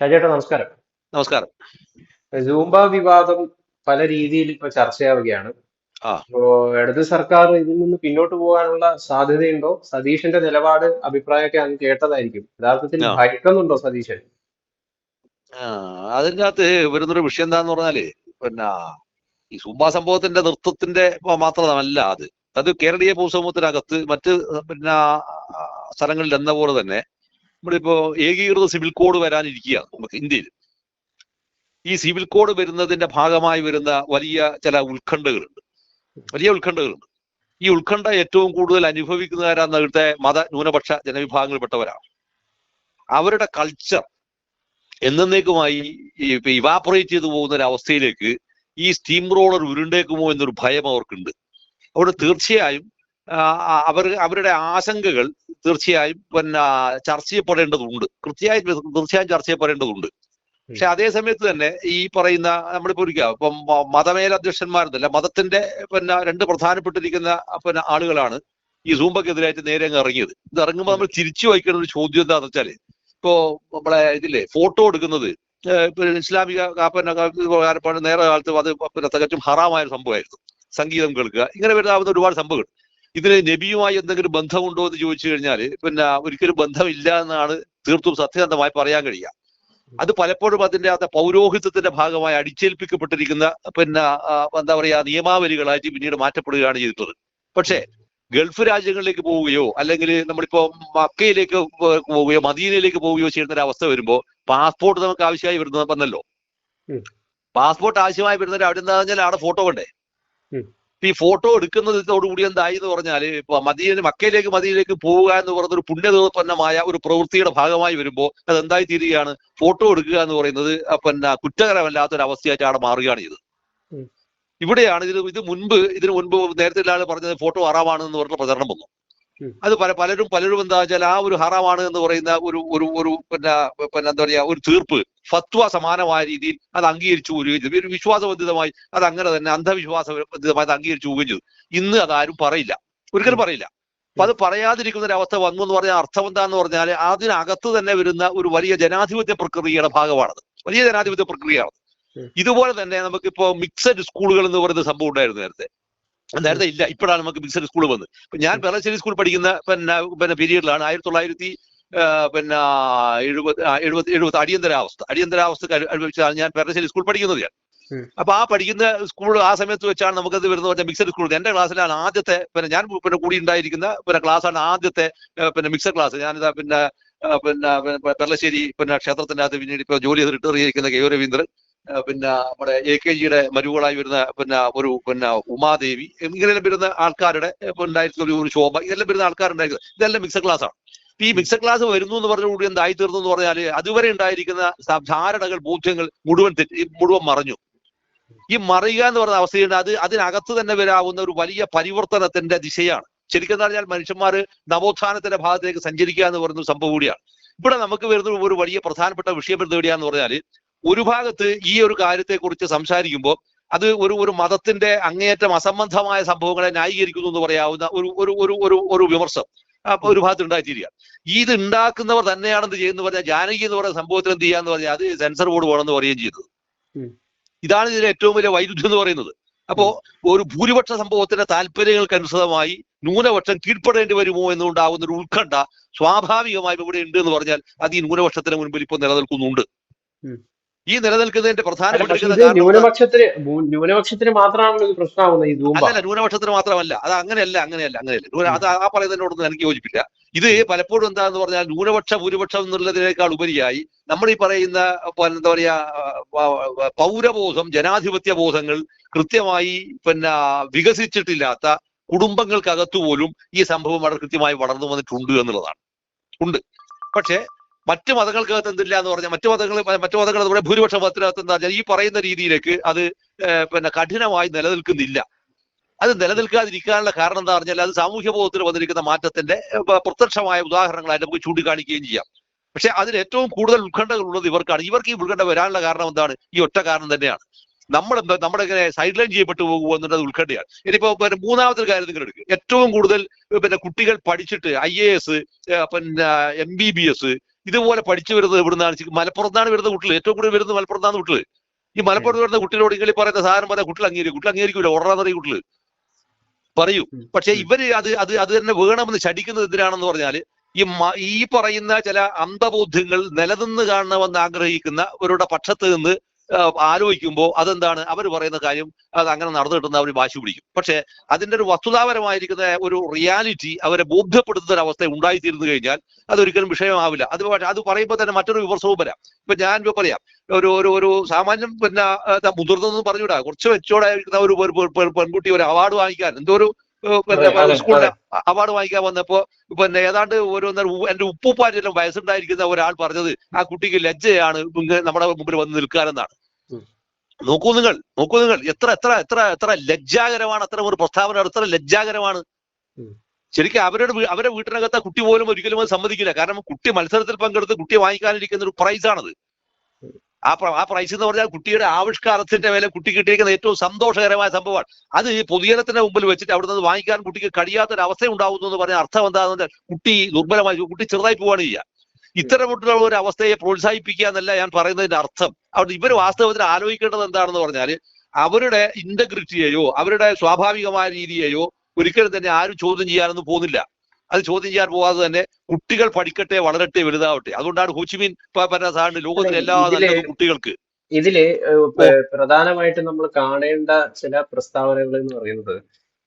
ഷാജേട്ടാ നമസ്കാരം. നമസ്കാരം. സൂംബ വിവാദം പല രീതിയിൽ ഇപ്പൊ ചർച്ചയാവുകയാണ്. അപ്പോ ഇടത് സർക്കാർ ഇതിൽ നിന്ന് പിന്നോട്ട് പോകാനുള്ള സാധ്യതയുണ്ടോ? സതീഷിന്റെ നിലപാട് അഭിപ്രായമൊക്കെ അങ്ങ് കേട്ടതായിരിക്കും. യഥാർത്ഥത്തിൽ ഭയക്കുന്നുണ്ടോ സതീശൻ? അകത്ത് വരുന്നൊരു വിഷയം എന്താന്ന് പറഞ്ഞാൽ പിന്നെ ഈ സുംബ സംഭവത്തിന്റെ നൃത്തത്തിന്റെ മാത്രമല്ല അത്. അത് കേരളീയ പൊതുസമൂഹത്തിനകത്ത് മറ്റ് പിന്നെ സ്ഥലങ്ങളിൽ എന്ന പോലെ തന്നെ നമ്മളിപ്പോ ഏകീകൃത സിവിൽ കോഡ് വരാനിരിക്കുകയാണ് നമുക്ക് ഇന്ത്യയിൽ. ഈ സിവിൽ കോഡ് വരുന്നതിന്റെ ഭാഗമായി വരുന്ന വലിയ ചില ഉത്കണ്ഠകളുണ്ട്. വലിയ ഉത്കണ്ഠകളുണ്ട്. ഈ ഉത്കണ്ഠ ഏറ്റവും കൂടുതൽ അനുഭവിക്കുന്നവരാണ് ഇവിടുത്തെ മത ന്യൂനപക്ഷ ജനവിഭാഗങ്ങളിൽപ്പെട്ടവരാണ്. അവരുടെ കൾച്ചർ എന്നേക്കുമായി ഇവാപ്പറേറ്റ് ചെയ്തു പോകുന്ന ഒരു അവസ്ഥയിലേക്ക് ഈ സ്റ്റീം റോളർ ഉരുണ്ടേക്കുമോ എന്നൊരു ഭയം അവർക്കുണ്ട്. അവിടെ തീർച്ചയായും അവർ അവരുടെ ആശങ്കകൾ തീർച്ചയായും പിന്നെ ചർച്ച ചെയ്യപ്പെടേണ്ടതുണ്ട് കൃത്യമായി തീർച്ചയായും ചർച്ച ചെയ്യപ്പെടേണ്ടതുണ്ട് പക്ഷെ അതേ സമയത്ത് തന്നെ ഈ പറയുന്ന നമ്മളിപ്പോ ഒരിക്കുക ഇപ്പം മതമേലധ്യക്ഷന്മാരെന്നല്ല മതത്തിന്റെ പിന്നെ രണ്ട് പ്രധാനപ്പെട്ടിരിക്കുന്ന പിന്നെ ആളുകളാണ് ഈ സൂമ്പക്കെതിരായിട്ട് നേരെ അങ്ങ് ഇറങ്ങിയത്. ഇത് ഇറങ്ങുമ്പോൾ നമ്മൾ തിരിച്ചു വയ്ക്കുന്ന ഒരു ചോദ്യം എന്താണെന്ന് വെച്ചാൽ ഇപ്പോ നമ്മളെ ഇതില്ലേ ഫോട്ടോ എടുക്കുന്നത് ഇസ്ലാമിക നേരെ കാലത്ത് അത് പിന്നെ തികച്ചും ഹറാമായ ഒരു സംഭവമായിരുന്നു. സംഗീതം കേൾക്കുക ഇങ്ങനെ വരുന്ന ഒരുപാട് സംഭവങ്ങൾ. ഇതിന് നബിയുമായി എന്തെങ്കിലും ബന്ധമുണ്ടോ എന്ന് ചോദിച്ചു കഴിഞ്ഞാൽ പിന്നെ ഒരിക്കലും ബന്ധമില്ല എന്നാണ് തീർത്തും സത്യസന്ധമായി പറയാൻ കഴിയുക. അത് പലപ്പോഴും അതിന്റെ അകത്തെ പൗരോഹിത്യത്തിന്റെ ഭാഗമായി അടിച്ചേൽപ്പിക്കപ്പെട്ടിരിക്കുന്ന പിന്നെ എന്താ പറയാ നിയമാവലികളായിട്ട് പിന്നീട് മാറ്റപ്പെടുകയാണ് ചെയ്തിട്ടുള്ളത്. പക്ഷേ ഗൾഫ് രാജ്യങ്ങളിലേക്ക് പോവുകയോ അല്ലെങ്കിൽ നമ്മളിപ്പോ മക്കയിലേക്ക് പോവുകയോ മദീനയിലേക്ക് പോവുകയോ ചെയ്യുന്ന ഒരു അവസ്ഥ വരുമ്പോൾ പാസ്പോർട്ട് നമുക്ക് ആവശ്യമായി വരുന്ന വന്നല്ലോ. പാസ്പോർട്ട് ആവശ്യമായി വരുന്നവർ അവിടെ എന്താ പറഞ്ഞാൽ അവിടെ ഫോട്ടോ വേണ്ടേ ഈ ഫോട്ടോ എടുക്കുന്നതോടുകൂടി എന്തായി എന്ന് പറഞ്ഞാൽ ഇപ്പൊ മദീന മക്കയിലേക്ക് മദീനിലേക്ക് പോവുക എന്ന് പറയുന്ന ഒരു പുണ്യതോത്പന്നമായ ഒരു പ്രവൃത്തിയുടെ ഭാഗമായി വരുമ്പോൾ അത് എന്തായി തീരുകയാണ്? ഫോട്ടോ എടുക്കുക എന്ന് പറയുന്നത് പിന്നെ കുറ്റകരമല്ലാത്ത ഒരു അവസ്ഥയായിട്ടാണ് മാറുകയാണ് ചെയ്തത്. ഇവിടെയാണ് ഇത് ഇത് മുൻപ് ഇതിനു മുൻപ് നേരത്തെ ഇല്ലാതെ പറഞ്ഞത് ഫോട്ടോ ആറാമാണ് എന്ന് പറഞ്ഞ പ്രചരണം വന്നു. അത് പല പലരും പലരും എന്താ വെച്ചാൽ ആ ഒരു ഹറാമാണ് എന്ന് പറയുന്ന ഒരു ഒരു ഒരു പിന്നെ പിന്നെ എന്താ പറയാ ഒരു തീർപ്പ്. ഫത്വ സമാനമായ രീതിയിൽ അത് അംഗീകരിച്ചു പോവുകയും ചെയ്തു. ഒരു വിശ്വാസബന്ധിതമായി അത് അങ്ങനെ തന്നെ അന്ധവിശ്വാസബന്ധിതമായി അത് അംഗീകരിച്ചു പോവുകയും ചെയ്തു. ഇന്ന് അതാരും പറയില്ല. ഒരിക്കലും പറയില്ല. അപ്പൊ അത് പറയാതിരിക്കുന്ന ഒരു അവസ്ഥ വന്നു എന്ന് പറഞ്ഞാൽ അർത്ഥം എന്താന്ന് പറഞ്ഞാൽ അതിനകത്ത് തന്നെ വരുന്ന ഒരു വലിയ ജനാധിപത്യ പ്രക്രിയയുടെ ഭാഗമാണത്. വലിയ ജനാധിപത്യ പ്രക്രിയയാണ് ഇതുപോലെ തന്നെ നമുക്കിപ്പോ മിക്സഡ് സ്കൂളുകൾ എന്ന് പറയുന്ന സംഭവം ഉണ്ടായിരുന്നു നേരത്തെ. നേരത്തെ ഇല്ല ഇപ്പോഴാണ് നമുക്ക് മിക്സഡ് സ്കൂൾ വന്നത്. ഇപ്പൊ ഞാൻ പെറശ്ശേരി സ്കൂൾ പഠിക്കുന്ന പിന്നെ പിന്നെ പീരീഡിലാണ് ആയിരത്തി തൊള്ളായിരത്തി പിന്നെ എഴുപത് എഴുപത് എഴുപത് അടിയന്തരാവസ്ഥ. അടിയന്തരാവസ്ഥ അനുഭവിച്ചാണ് ഞാൻ പെറശ്ശേരി സ്കൂൾ പഠിക്കുന്നത് ഞാൻ. അപ്പൊ ആ പഠിക്കുന്ന സ്കൂൾ ആ സമയത്ത് വെച്ചാണ് നമുക്കത് വരുന്നത് പറഞ്ഞാൽ മിക്സഡ് സ്കൂൾ. എന്റെ ക്ലാസ്സിലാണ് ആദ്യത്തെ പിന്നെ ഞാൻ പിന്നെ കൂടി ഉണ്ടായിരിക്കുന്ന പിന്നെ ക്ലാസ്സാണ് ആദ്യത്തെ പിന്നെ മിക്സഡ് ക്ലാസ്. ഞാനിതാ പിന്നെ പിന്നെ പെർലശ്ശേരി പിന്നെ ക്ഷേത്രത്തിന്റെ അകത്ത് പിന്നീട് ഇപ്പൊ ജോലി ചെയ്ത് റിട്ടയർ ചെയ്തിരിക്കുന്ന കെ രവീന്ദ്രൻ. പിന്നെ നമ്മുടെ എ കെ ജിയുടെ മരുവുകളായി വരുന്ന പിന്നെ ഒരു പിന്നെ ഉമാദേവി ഇങ്ങനെയെല്ലാം വരുന്ന ആൾക്കാരുടെ ഉണ്ടായിരുന്ന ഒരു ശോഭ ഇതെല്ലാം വരുന്ന ആൾക്കാരുണ്ടായിരുന്നു. ഇതെല്ലാം മിക്സഡ് ക്ലാസ് ആണ്. ഈ മിക്സഡ് ക്ലാസ് വരുന്നു എന്ന് പറഞ്ഞുകൂടി എന്തായി തീർന്നു എന്ന് പറഞ്ഞാൽ അതുവരെ ഉണ്ടായിരിക്കുന്ന ധാരണകൾ ബോധ്യങ്ങൾ മുഴുവൻ തെറ്റി മുഴുവൻ മറഞ്ഞു. ഈ മറിയുക എന്ന് പറഞ്ഞ അവസ്ഥയുണ്ട്. അത് അതിനകത്ത് തന്നെ വരാവുന്ന ഒരു വലിയ പരിവർത്തനത്തിന്റെ ദിശയാണ്. ശരിക്കും പറഞ്ഞാൽ മനുഷ്യന്മാർ നവോത്ഥാനത്തിന്റെ ഭാഗത്തേക്ക് സഞ്ചരിക്കുക എന്ന് പറയുന്ന സംഭവം കൂടിയാണ്. ഇവിടെ നമുക്ക് വരുന്ന ഒരു വലിയ പ്രധാനപ്പെട്ട വിഷയം വരുന്നത് എവിടെയാന്ന് പറഞ്ഞാൽ ഒരു ഭാഗത്ത് ഈ ഒരു കാര്യത്തെക്കുറിച്ച് സംസാരിക്കുമ്പോൾ അത് ഒരു ഒരു മതത്തിന്റെ അങ്ങേയറ്റം അസംബന്ധമായ സംഭവങ്ങളെ ന്യായീകരിക്കുന്നു എന്ന് പറയാവുന്ന ഒരു ഒരു ഒരു ഒരു ഒരു വിമർശം അപ്പൊ ഒരു ഭാഗത്ത് ഉണ്ടായിത്തീരുക. ഇത് ഉണ്ടാക്കുന്നവർ തന്നെയാണെന്ന് ചെയ്യുന്ന പറഞ്ഞാൽ ജാനകി എന്ന് പറയുന്ന സംഭവത്തിൽ എന്ത് ചെയ്യാന്ന് പറഞ്ഞാൽ അത് സെൻസർ ബോർഡ് വേണമെന്ന് പറയുകയും ചെയ്തത് ഇതാണ് ഇതിന്റെ ഏറ്റവും വലിയ വൈരുദ്ധ്യം എന്ന് പറയുന്നത്. അപ്പോ ഒരു ഭൂരിപക്ഷ സംഭവത്തിന്റെ താല്പര്യങ്ങൾക്ക് അനുസൃതമായി ന്യൂനപക്ഷം കീഴ്പ്പെടേണ്ടി വരുമോ എന്നുണ്ടാകുന്ന ഒരു ഉത്കണ്ഠ സ്വാഭാവികമായും ഇവിടെ ഉണ്ട് എന്ന് പറഞ്ഞാൽ അത് ഈ ന്യൂനപക്ഷത്തിന് മുൻപിൽ ഇപ്പോൾ നിലനിൽക്കുന്നുണ്ട്. ഈ നിലനിൽക്കുന്നതിന്റെ എന്താ? ന്യൂനപക്ഷത്തിന് ന്യൂനപക്ഷത്തിന് ന്യൂനപക്ഷത്തിന് മാത്രമല്ല. അത് അങ്ങനെയല്ല അങ്ങനെയല്ല അങ്ങനെയല്ല. അത് ആ പറയുന്നതിനോടൊന്നും എനിക്ക് യോജിപ്പില്ല. ഇത് പലപ്പോഴും എന്താന്ന് പറഞ്ഞാൽ ന്യൂനപക്ഷ ഭൂരിപക്ഷം എന്നുള്ളതിനേക്കാൾ ഉപരിയായി നമ്മൾ ഈ പറയുന്ന എന്താ പറയാ പൗരബോധം ജനാധിപത്യ ബോധങ്ങൾ കൃത്യമായി പിന്നെ വികസിച്ചിട്ടില്ലാത്ത കുടുംബങ്ങൾക്കകത്തു പോലും ഈ സംഭവം വളരെ കൃത്യമായി വളർന്നു വന്നിട്ടുണ്ട് എന്നുള്ളതാണ്. ഉണ്ട്. പക്ഷേ മറ്റ് മതങ്ങൾക്കകത്ത് എന്തില്ല എന്ന് പറഞ്ഞാൽ മറ്റു മതങ്ങൾ മറ്റു മതങ്ങൾ നമ്മുടെ ഭൂരിപക്ഷ മതത്തിനകത്ത് എന്താ പറഞ്ഞാൽ ഈ പറയുന്ന രീതിയിലേക്ക് അത് പിന്നെ കഠിനമായി നിലനിൽക്കുന്നില്ല. അത് നിലനിൽക്കാതിരിക്കാനുള്ള കാരണം എന്താ പറഞ്ഞാൽ അത് സാമൂഹ്യ ബോധത്തിൽ വന്നിരിക്കുന്ന മാറ്റത്തിന്റെ പ്രത്യക്ഷമായ ഉദാഹരണങ്ങളായിട്ട് നമുക്ക് ചൂണ്ടിക്കാണിക്കുകയും ചെയ്യാം. പക്ഷെ അതിന് ഏറ്റവും കൂടുതൽ ഉത്കണ്ഠകൾ ഉള്ളത് ഇവർക്കാണ്. ഇവർക്ക് ഈ ഉത്കണ്ഠ വരാനുള്ള കാരണം എന്താണ്? ഈ ഒറ്റ കാരണം തന്നെയാണ്. നമ്മൾ നമ്മുടെ ഇങ്ങനെ സൈഡ് ലൈൻ ചെയ്യപ്പെട്ടു പോകുമോ എന്നുള്ളത് ഉത്കണ്ഠയാണ്. ഇനിയിപ്പോ പിന്നെ മൂന്നാമത്തെ കാര്യം നിങ്ങൾ എടുക്കുക ഏറ്റവും കൂടുതൽ പിന്നെ കുട്ടികൾ പഠിച്ചിട്ട് ഐ എ എസ് പിന്നെ എം ബി ബി എസ് ഇതുപോലെ പഠിച്ചു വരുന്നത് എവിടുന്നാണ് മലപ്പുറത്താണ് വരുന്ന കുട്ടികൾ. ഏറ്റവും കൂടുതൽ വരുന്നത് മലപ്പുറത്താണ് കുട്ടികൾ. ഈ മലപ്പുറത്ത് വരുന്ന കുട്ടികളോട് ഇങ്ങനെ പറയുന്ന സാധനം പറയാം കുട്ടികൾ അംഗീകരിക്കും. കുട്ടികൾ അംഗീകരിക്കൂല. ഉടനെ കുട്ടികൾ. പറയൂ. പക്ഷെ ഇവർ അത് അത് അത് തന്നെ വേണമെന്ന് ശടിക്കുന്നത് എന്തിനാണെന്ന് പറഞ്ഞാൽ ഈ ഈ പറയുന്ന ചില അന്ധബോധ്യങ്ങൾ നിലനിന്ന് കാണണമെന്ന് ആഗ്രഹിക്കുന്ന അവരുടെ പക്ഷത്ത് നിന്ന് ആലോചിക്കുമ്പോൾ അതെന്താണ്? അവർ പറയുന്ന കാര്യം അത് അങ്ങനെ നടന്നു കിട്ടുന്ന അവർ വാശി പിടിക്കും. പക്ഷേ അതിന്റെ ഒരു വസ്തുതാപരമായിരിക്കുന്ന ഒരു റിയാലിറ്റി അവരെ ബോധ്യപ്പെടുത്തുന്ന ഒരു അവസ്ഥ ഉണ്ടായിത്തീരുന്നു കഴിഞ്ഞാൽ അതൊരിക്കലും വിഷയമാവില്ല. അത് അത് പറയുമ്പോൾ തന്നെ മറ്റൊരു വിമർശവും വരാം. ഇപ്പൊ ഞാൻ ഇപ്പൊ പറയാം. ഒരു ഒരു ഒരു സാമാന്യം പിന്നെ മുതിർന്നതെന്ന് പറഞ്ഞുകൂടാ? കുറച്ച് വെച്ചോടായിരിക്കുന്ന ഒരു ഒരു പെൺ- പെൺ- പെൺകുട്ടി ഒരു അവാർഡ് വാങ്ങിക്കാൻ എന്തോ ഒരു സ്കൂളിലെ അവാർഡ് വാങ്ങിക്കാൻ വന്നപ്പോ പിന്നെ ഏതാണ്ട് ഓരോന്ന് ഒന്നര ഉ- എന്റെ ഉപ്പുപ്പാറ്റെല്ലാം വയസ്സുണ്ടായിരിക്കുന്ന ഒരാൾ പറഞ്ഞത് ആ കുട്ടിക്ക് ലജ്ജയാണ് നമ്മുടെ മുമ്പിൽ വന്ന് നിൽക്കാനെന്നാണ്. നോക്കൂ നിങ്ങൾ നോക്കൂ നിങ്ങൾ എത്ര എത്ര എത്ര എത്ര ലജ്ജാകരമാണ് അത്ര ഒരു പ്രസ്താവന എത്ര ലജ്ജാകരമാണ്. ശരിക്കും അവരുടെ അവരുടെ വീട്ടിനകത്ത് കുട്ടി പോലും ഒരിക്കലും അത് സമ്മതിക്കില്ല. കാരണം കുട്ടി മത്സരത്തിൽ പങ്കെടുത്ത് കുട്ടി വാങ്ങിക്കാനിരിക്കുന്ന ഒരു പ്രൈസ് ആണത്. ആ ആ പ്രൈസ് എന്ന് പറഞ്ഞാൽ കുട്ടിയുടെ ആവിഷ്കാരത്തിന്റെ മേലെ കുട്ടി കിട്ടിയിരിക്കുന്ന ഏറ്റവും സന്തോഷകരമായ സംഭവമാണ്. അത് ഈ പൊതുജനത്തിന്റെ മുമ്പിൽ വെച്ചിട്ട് അവിടെ നിന്ന് വാങ്ങിക്കാൻ കുട്ടിക്ക് കഴിയാത്തൊരു അവസ്ഥ ഉണ്ടാകുന്നു എന്ന് പറഞ്ഞ അർത്ഥം എന്താണെന്ന് വെച്ചാൽ കുട്ടി ദുർബലമായി കുട്ടി ചെറുതായി പോവാണ് ചെയ്യുക. ഇത്തരമുള്ള ഒരു അവസ്ഥയെ പ്രോത്സാഹിപ്പിക്കുക എന്നല്ല ഞാൻ പറയുന്നതിന്റെ അർത്ഥം. അവിടെ ഇവർ വാസ്തവത്തിൽ ആലോചിക്കേണ്ടത് എന്താണെന്ന് പറഞ്ഞാൽ അവരുടെ ഇന്റഗ്രിറ്റിയെയോ അവരുടെ സ്വാഭാവികമായ രീതിയെയോ ഒരിക്കലും തന്നെ ആരും ചോദ്യം ചെയ്യാനൊന്നും പോകുന്നില്ല. അത് ചോദ്യം ചെയ്യാൻ പോവാതെ തന്നെ കുട്ടികൾ പഠിക്കട്ടെ വളരട്ടെ വലുതാവട്ടെ. അതുകൊണ്ടാണ് ഹോച്ചിമിൻ പറഞ്ഞ സാറിന് ലോകത്തിലെ എല്ലാ കുട്ടികൾക്ക്. ഇതിൽ പ്രധാനമായിട്ട് നമ്മൾ കാണേണ്ട ചില പ്രസ്താവനകൾ എന്ന് പറയുന്നത്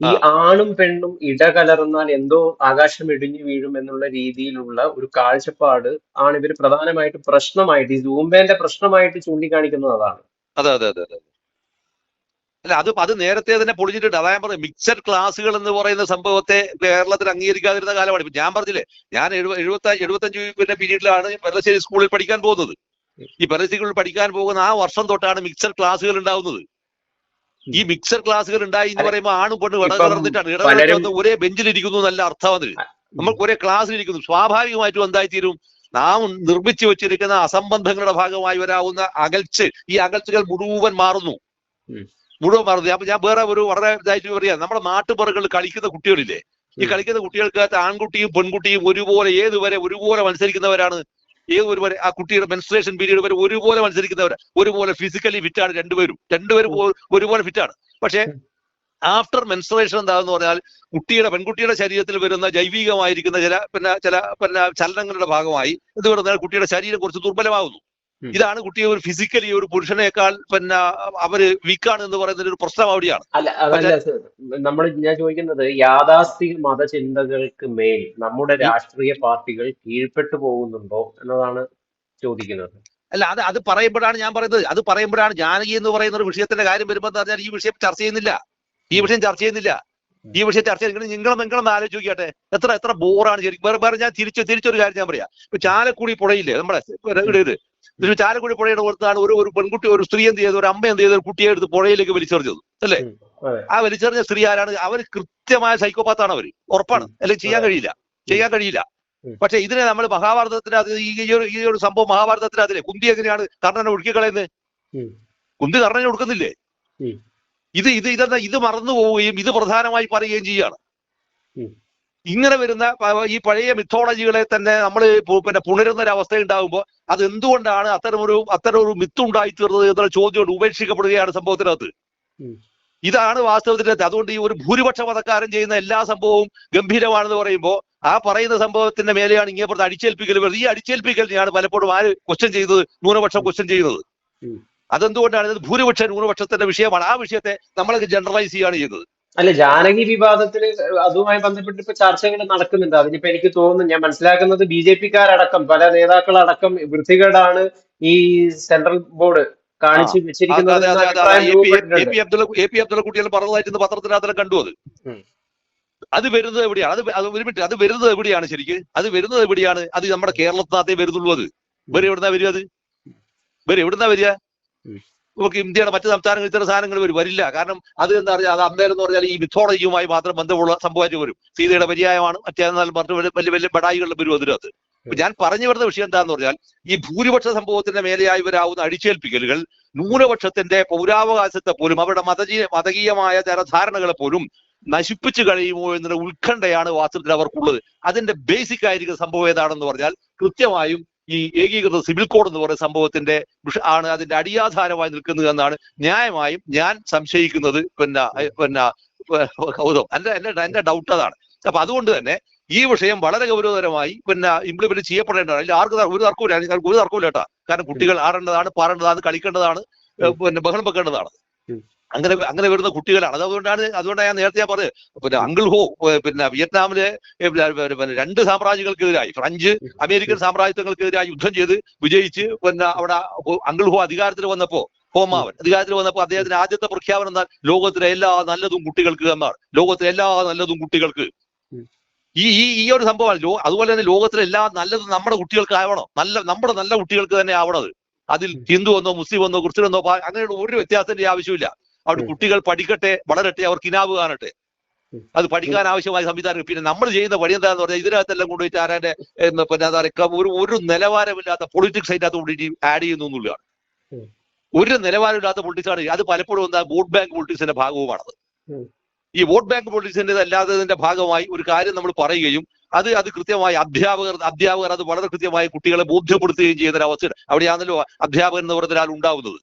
ഈ ആണും പെണ്ണും ഇടകലർന്നാൽ എന്തോ ആകാശം ഇടിഞ്ഞു വീഴും എന്നുള്ള രീതിയിലുള്ള ഒരു കാഴ്ചപ്പാട് ആണ് ഇവർ പ്രധാനമായിട്ട് പ്രശ്നമായിട്ട് ഈ സൂംബേന്റെ പ്രശ്നമായിട്ട് ചൂണ്ടിക്കാണിക്കുന്നത് അതാണ്. അതെ അതെ അതെ അതെ. അല്ല അത് അത് നേരത്തെ തന്നെ പൊളിഞ്ഞിട്ടുണ്ട്. അതായത് പറഞ്ഞത് മിക്സഡ് ക്ലാസ്സുകൾ എന്ന് പറയുന്ന സംഭവത്തെ കേരളത്തിൽ അംഗീകരിക്കാതിരുന്ന കാലമാണ്. ഇപ്പൊ ഞാൻ പറഞ്ഞില്ലേ ഞാൻ എഴുപ എഴുപത്തി എഴുപത്തഞ്ച് പിന്നെ പീരീഡിലാണ് പെരശ്ശേരി സ്കൂളിൽ പഠിക്കാൻ പോകുന്നത്. ഈ പെരശ്ശേരി സ്കൂളിൽ പഠിക്കാൻ പോകുന്ന ആ വർഷം തൊട്ടാണ് മിക്സഡ് ക്ലാസ്സുകൾ ഉണ്ടാവുന്നത്. ഈ മിക്സഡ് ക്ലാസ്സുകൾ ഉണ്ടായി എന്ന് പറയുമ്പോൾ ആണും പെണ്ണും ഇടകലർന്നിട്ടാണ് ഇടകലർന്ന് ഒരേ ബെഞ്ചിലിരിക്കുന്നു നല്ല അർത്ഥം അതിൽ നമുക്ക് ഒരേ ക്ലാസ്സിലിരിക്കുന്നു. സ്വാഭാവികമായിട്ടും എന്തായിത്തീരും? നാം നിർമ്മിച്ചു വെച്ചിരിക്കുന്ന അസംബന്ധങ്ങളുടെ ഭാഗമായി വരാവുന്ന അകൽച്ച് ഈ അകൽച്ചകൾ മുഴുവൻ മാറുന്നു. മുഴുവൻ മറന്നു അപ്പൊ ഞാൻ വേറെ ഒരു വളരെ ഇതായിട്ട് പറയാം. നമ്മുടെ നാട്ടുപുറകളിൽ കളിക്കുന്ന കുട്ടികളില്ലേ ഈ കളിക്കുന്ന കുട്ടികൾക്കകത്ത് ആൺകുട്ടിയും പെൺകുട്ടിയും ഒരുപോലെ ഏതുവരെ ഒരുപോലെ മത്സരിക്കുന്നവരാണ്? ഏത് ഒരുപോലെ ആ കുട്ടിയുടെ മെൻസ്ട്രേഷൻ പീരീഡ് വരെ ഒരുപോലെ മത്സരിക്കുന്നവർ ഒരുപോലെ ഫിസിക്കലി ഫിറ്റാണ് രണ്ടുപേരും. രണ്ടുപേരും ഒരുപോലെ ഫിറ്റാണ് പക്ഷേ ആഫ്റ്റർ മെൻസ്ട്രേഷൻ എന്താണെന്ന് പറഞ്ഞാൽ കുട്ടിയുടെ പെൺകുട്ടിയുടെ ശരീരത്തിൽ വരുന്ന ജൈവികമായിരിക്കുന്ന ചില പിന്നെ ചില പിന്നെ ചലനങ്ങളുടെ ഭാഗമായി എന്ത് പറഞ്ഞാൽ കുട്ടിയുടെ ശരീരം കുറച്ച് ദുർബലമാകുന്നു. ഇതാണ് കുട്ടിയെ ഒരു ഫിസിക്കലി ഒരു പുരുഷനേക്കാൾ പിന്നെ അവർ വീക്കാണ് എന്ന് പറയുന്ന ഒരു പ്രശ്നം അവിടെയാണ്. അല്ല അതല്ല നമ്മൾ ഞാൻ ചോദിക്കുന്നത് യാഥാസ്ഥിക മതചിന്തകൾക്ക് മേൽ നമ്മുടെ രാഷ്ട്രീയ പാർട്ടികൾ കീഴ്പ്പെട്ടു പോകുന്നുണ്ടോ എന്നതാണ് ചോദിക്കുന്നത്. അല്ല അത് അത് പറയുമ്പോഴാണ് ഞാൻ പറയുന്നത്. അത് പറയുമ്പോഴാണ് ജാനകി എന്ന് പറയുന്ന ഒരു വിഷയത്തിന്റെ കാര്യം വരുമ്പോൾ എന്താ പറഞ്ഞാൽ ഈ വിഷയം ചർച്ച ചെയ്യുന്നില്ല. ഈ വിഷയം ചർച്ച ചെയ്യുന്നില്ല. ഈ വിഷയം ചർച്ച ചെയ്യുന്നത് നിങ്ങൾ നിങ്ങളൊന്ന് ആലോചിച്ച് നോക്കിയാട്ടെ എത്ര എത്ര ബോറാണ് ശരിക്കും. വേറെ വേറെ ഞാൻ തിരിച്ചു തിരിച്ചൊരു കാര്യം ഞാൻ പറയാം. ഇപ്പൊ ചാലക്കുടി പുഴയില്ലേ നമ്മുടെ ഇത് ഒരു ചാലക്കുടി പുഴയുടെ പുറത്താണ് ഒരു ഒരു പെൺകുട്ടി ഒരു സ്ത്രീ എന്ത് ചെയ്തു? ഒരു അമ്മ എന്ത് ചെയ്തു? ഒരു കുട്ടിയെ എടുത്ത് പുഴയിലേക്ക് വലിച്ചെറിഞ്ഞത് അല്ലേ? ആ വലിച്ചെറിഞ്ഞ സ്ത്രീ ആരാണ്? അവർ കൃത്യമായ സൈക്കോപാത്താണ് അവർ ഉറപ്പാണ്. അല്ലെങ്കിൽ ചെയ്യാൻ കഴിയില്ല. ചെയ്യാൻ കഴിയില്ല. പക്ഷെ ഇതിനെ നമ്മൾ മഹാഭാരതത്തിനകത്ത് ഈ ഈ ഒരു ഈ ഒരു സംഭവം മഹാഭാരതത്തിനകത്തില്ലേ കുന്തി എങ്ങനെയാണ് കർണനെ ഒഴുക്കിക്കളയുന്നത്. കുന്തി കർണനെ ഒടുക്കുന്നില്ലേ ഇത് ഇത് ഇതെന്താ? ഇത് മറന്നു പോവുകയും ഇത് പ്രധാനമായി പറയുകയും ചെയ്യുകയാണ്. ഉം. ഇങ്ങനെ വരുന്ന ഈ പഴയ മിത്തോളജികളെ തന്നെ നമ്മൾ പിന്നെ പുണരുന്ന ഒരു അവസ്ഥ ഉണ്ടാകുമ്പോൾ അത് എന്തുകൊണ്ടാണ് അത്തരമൊരു അത്തരമൊരു മിത്ത് ഉണ്ടായി തീർന്നത് എന്നുള്ള ചോദ്യം ഉപേക്ഷിക്കപ്പെടുകയാണ് സംഭവത്തിനകത്ത്. ഇതാണ് വാസ്തവത്തിൽ അതുകൊണ്ട് ഈ ഒരു ഭൂരിപക്ഷ മതക്കാരൻ ചെയ്യുന്ന എല്ലാ സംഭവവും ഗംഭീരമാണെന്ന് പറയുമ്പോൾ ആ പറയുന്ന സംഭവത്തിന്റെ മേലെയാണ് ഇങ്ങനെ പറഞ്ഞ അടിച്ചേൽപ്പിക്കൽ വരുന്നത്. ഈ അടിച്ചേൽപ്പിക്കലിനെയാണ് പലപ്പോഴും ആര് ക്വസ്റ്റ്യൻ ചെയ്തത്? ന്യൂനപക്ഷം ക്വസ്റ്റ്യൻ ചെയ്യുന്നത്. അതെന്തുകൊണ്ടാണ്? ഇത് ഭൂരിപക്ഷ ന്യൂനപക്ഷത്തിന്റെ വിഷയമാണ്. ആ വിഷയത്തെ നമ്മളൊക്കെ ജനറലൈസ് ചെയ്യുകയാണ് ചെയ്യുന്നത്. അല്ല ജാനകി വിവാദത്തിൽ അതുമായി ബന്ധപ്പെട്ട് ഇപ്പൊ ചർച്ചകൾ നടക്കുന്നുണ്ട്. അതിനിപ്പോ എനിക്ക് തോന്നുന്നു ഞാൻ മനസ്സിലാക്കുന്നത് ബി ജെ പിക്കാരടക്കം പല നേതാക്കളടക്കം വൃത്തികേടാണ് ഈ സെൻട്രൽ ബോർഡ് കാണിച്ചു അതെ വെച്ചിരിക്കുന്നത് അതെ എന്ന അതെ അതെ. അഭിപ്രായം എ പി എ രൂപപ്പെട്ടിട്ടുണ്ട് പി അബ്ദുള്ള എ പി പറഞ്ഞതായിട്ട് ഇന്ന് കണ്ടു അത്. ഉം. അത് വരുന്നത് എവിടെയാണ്? അത് അത് ഒരു മിനിറ്റ് അത് വരുന്നത് എവിടെയാണ് ശരിക്ക്? അത് വരുന്നത് എവിടെയാണ്? അത് നമ്മുടെ കേരളത്തിനകത്തേ വരുന്നുള്ളൂ അത്. വേറെ എവിടുന്നാ വരിക അത്? വേറെ എവിടുന്നാ വരിക? ഉം. നമുക്ക് ഇന്ത്യയുടെ മറ്റു സംസ്ഥാനങ്ങളിൽ ഇത്തരം സാധനങ്ങൾ വരും വരില്ല. കാരണം അത് എന്താ പറയുക അത് അന്നേരം എന്ന് പറഞ്ഞാൽ ഈ മിഥോളജിയുമായി മാത്രം ബന്ധമുള്ള സംഭവമായിട്ട് വരും. സീതയുടെ പര്യായമാണ് അത്യാവശ്യം പറഞ്ഞു വലിയ വലിയ ബടായികളിൽ വരും അതിനകത്ത്. ഞാൻ പറഞ്ഞു വരുന്ന വിഷയം എന്താന്ന് പറഞ്ഞാൽ ഈ ഭൂരിപക്ഷ സംഭവത്തിന്റെ മേലെയായി വരാവുന്ന അടിച്ചേൽപ്പിക്കലുകൾ ന്യൂനപക്ഷത്തിന്റെ പൗരാവകാശത്തെ പോലും അവരുടെ മതജീ മതകീയമായ ധാരണകളെ പോലും നശിപ്പിച്ചു കഴിയുമോ എന്നൊരു ഉത്കണ്ഠയാണ് വാസ്തവത്തിൽ അവർക്കുള്ളത്. അതിന്റെ ബേസിക് ആയിരിക്കുന്ന സംഭവം ഏതാണെന്ന് പറഞ്ഞാൽ കൃത്യമായും ഈ ഏകീകൃത സിവിൽ കോഡ് എന്ന് പറയുന്ന സംഭവത്തിന്റെ ആണ് അതിന്റെ അടിയാധാരമായി നിൽക്കുന്നത് എന്നാണ് ന്യായമായും ഞാൻ സംശയിക്കുന്നത് പിന്നെ പിന്നെ ഗൗതം. എന്റെ എന്റെ എന്റെ ഡൗട്ട് അതാണ്. അപ്പൊ അതുകൊണ്ട് തന്നെ ഈ വിഷയം വളരെ ഗൗരവതരമായി പിന്നെ ഇംപ്ലിമെന്റ് ചെയ്യപ്പെടേണ്ടതാണ്. അതിൽ ആർക്ക് ഒരു ഇല്ല. ഒരു തർക്കമില്ല കേട്ടാ. കാരണം കുട്ടികൾ ആടേണ്ടതാണ് പാടേണ്ടതാണ് കളിക്കേണ്ടതാണ് പിന്നെ ബഹളം വെക്കേണ്ടതാണ്. അങ്ങനെ അങ്ങനെ വരുന്ന കുട്ടികളാണ്. അതുകൊണ്ടാണ് അതുകൊണ്ടാണ് ഞാൻ നേരത്തെ ഞാൻ പറഞ്ഞത്. പിന്നെ അങ്കിൾ ഹോ പിന്നെ വിയറ്റ്നാമിലെ പിന്നെ രണ്ട് സാമ്രാജ്യങ്ങൾക്കെതിരായി. ഫ്രഞ്ച് അമേരിക്കൻ സാമ്രാജ്യങ്ങൾക്കെതിരായി യുദ്ധം ചെയ്ത് വിജയിച്ച് പിന്നെ അവിടെ അങ്കിൾ ഹോ അധികാരത്തിൽ വന്നപ്പോ ഹോമാവൻ അധികാരത്തിൽ വന്നപ്പോൾ അദ്ദേഹത്തിന്റെ ആദ്യത്തെ പ്രഖ്യാപനം എന്നാൽ ലോകത്തിലെ എല്ലാ നല്ലതും കുട്ടികൾക്ക് എന്നാണ്. ലോകത്തിലെ എല്ലാ നല്ലതും കുട്ടികൾക്ക്. ഈ ഈ ഈ ഒരു സംഭവമാണ്. ലോ അതുപോലെ തന്നെ ലോകത്തിലെ എല്ലാ നല്ലതും നമ്മുടെ കുട്ടികൾക്ക് ആവണം. നല്ല നമ്മുടെ നല്ല കുട്ടികൾക്ക് തന്നെ ആവണത്. അതിൽ ഹിന്ദു എന്നോ മുസ്ലിം എന്നോ ക്രിസ്ത്യൻ എന്നോ അങ്ങനെയുള്ള ഒരു വ്യത്യാസത്തിന്റെ ആവശ്യമില്ല. അവിടെ കുട്ടികൾ പഠിക്കട്ടെ വളരട്ടെ അവർക്ക് ഇനാവ് കാണട്ടെ. അത് പഠിക്കാൻ ആവശ്യമായ സംവിധാനം പിന്നെ നമ്മൾ ചെയ്യുന്ന പണി എന്താന്ന് പറഞ്ഞാൽ ഇതിനകത്തെല്ലാം കൊണ്ടുപോയിട്ട് ആരാന്റെ പിന്നെ എന്താ പറയുക ഒരു ഒരു നിലവാരമില്ലാത്ത പൊളിറ്റിക്സ് അതിനകത്ത് കൂടി ആഡ് ചെയ്യുന്നു എന്നുള്ളതാണ്. ഒരു നിലവാരമില്ലാത്ത പൊളിറ്റിക്സ് ആണ്. അത് പലപ്പോഴും എന്താ വോട്ട് ബാങ്ക് പൊളിറ്റിക്സിന്റെ ഭാഗവുമാണത്. ഈ വോട്ട് ബാങ്ക് പൊളിറ്റിക്സിന്റെ അല്ലാത്തതിന്റെ ഭാഗമായി ഒരു കാര്യം നമ്മൾ പറയുകയും അത് അത് കൃത്യമായി അധ്യാപകർ അധ്യാപകർ അത് വളരെ കൃത്യമായി കുട്ടികളെ ബോധ്യപ്പെടുത്തുകയും ചെയ്യുന്ന ഒരു അവസ്ഥ അവിടെയാണല്ലോ അധ്യാപകൻ എന്ന് പറയുന്ന ഒരാൾ ഉണ്ടാവുന്നത്.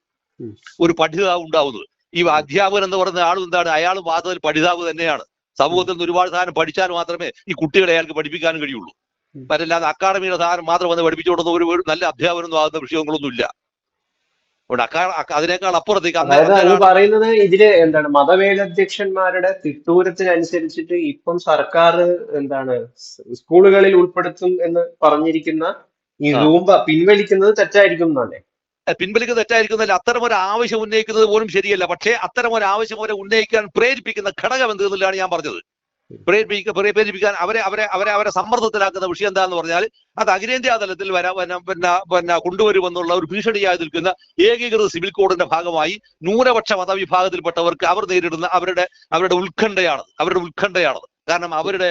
ഒരു പഠിതാവ് ഉണ്ടാവുന്നത്. ഈ അധ്യാപകൻ എന്ന് പറയുന്ന ആളും എന്താണ്? അയാളും വാദത്തിൽ പഠിതാവ് തന്നെയാണ്. സമൂഹത്തിൽ നിന്ന് ഒരുപാട് സാധനം പഠിച്ചാൽ മാത്രമേ ഈ കുട്ടികളെ അയാൾക്ക് പഠിപ്പിക്കാനും കഴിയുള്ളൂ. മറ്റല്ലാതെ അക്കാഡമിയുടെ സാധനം മാത്രം വന്ന് പഠിപ്പിച്ചുകൊടുന്ന ഒരു ഒരു നല്ല അധ്യാപനമൊന്നും ആകുന്ന വിഷയങ്ങളൊന്നും ഇല്ല അക്ക- അതിനേക്കാൾ അപ്പുറത്തേക്ക് അതായത് പറയുന്നത് ഇതിൽ എന്താണ്? മതമേലധ്യക്ഷന്മാരുടെ തിട്ടൂരത്തിനനുസരിച്ചിട്ട് ഇപ്പം സർക്കാർ എന്താണ്? സ്കൂളുകളിൽ ഉൾപ്പെടുത്തും എന്ന് പറഞ്ഞിരിക്കുന്ന ഈ രൂപ റൂംബ പിൻവലിക്കുന്നത് തെറ്റായിരിക്കും എന്നാണ്. പിൻവലിക്കുന്നത് തെറ്റായിരിക്കുന്നതിൽ അത്തരം ഒരു ആവശ്യം ഉന്നയിക്കുന്നത് പോലും ശരിയല്ല. പക്ഷേ അത്തരം ഒരു ആവശ്യം അവരെ ഉന്നയിക്കാൻ പ്രേരിപ്പിക്കുന്ന ഘടകം എന്ത് എന്നുള്ളതാണ് ഞാൻ പറഞ്ഞത്. പ്രേരിപ്പിക്ക പ്രേരിപ്പിക്കാൻ അവരെ അവരെ അവരെ അവരെ സമ്മർദ്ദത്തിലാക്കുന്ന വിഷയം എന്താന്ന് പറഞ്ഞാൽ അത് അഖിലേന്ത്യാ തലത്തിൽ വരാ പിന്നെ പിന്നെ കൊണ്ടുവരുമെന്നുള്ള ഒരു ഭീഷണിയായി നിൽക്കുന്ന ഏകീകൃത സിവിൽ കോഡിന്റെ ഭാഗമായി ന്യൂനപക്ഷ മതവിഭാഗത്തിൽപ്പെട്ടവർക്ക് അവർ നേരിടുന്ന അവരുടെ അവരുടെ ഉത്കണ്ഠയാണ് അവരുടെ ഉത്കണ്ഠയാണ് കാരണം അവരുടെ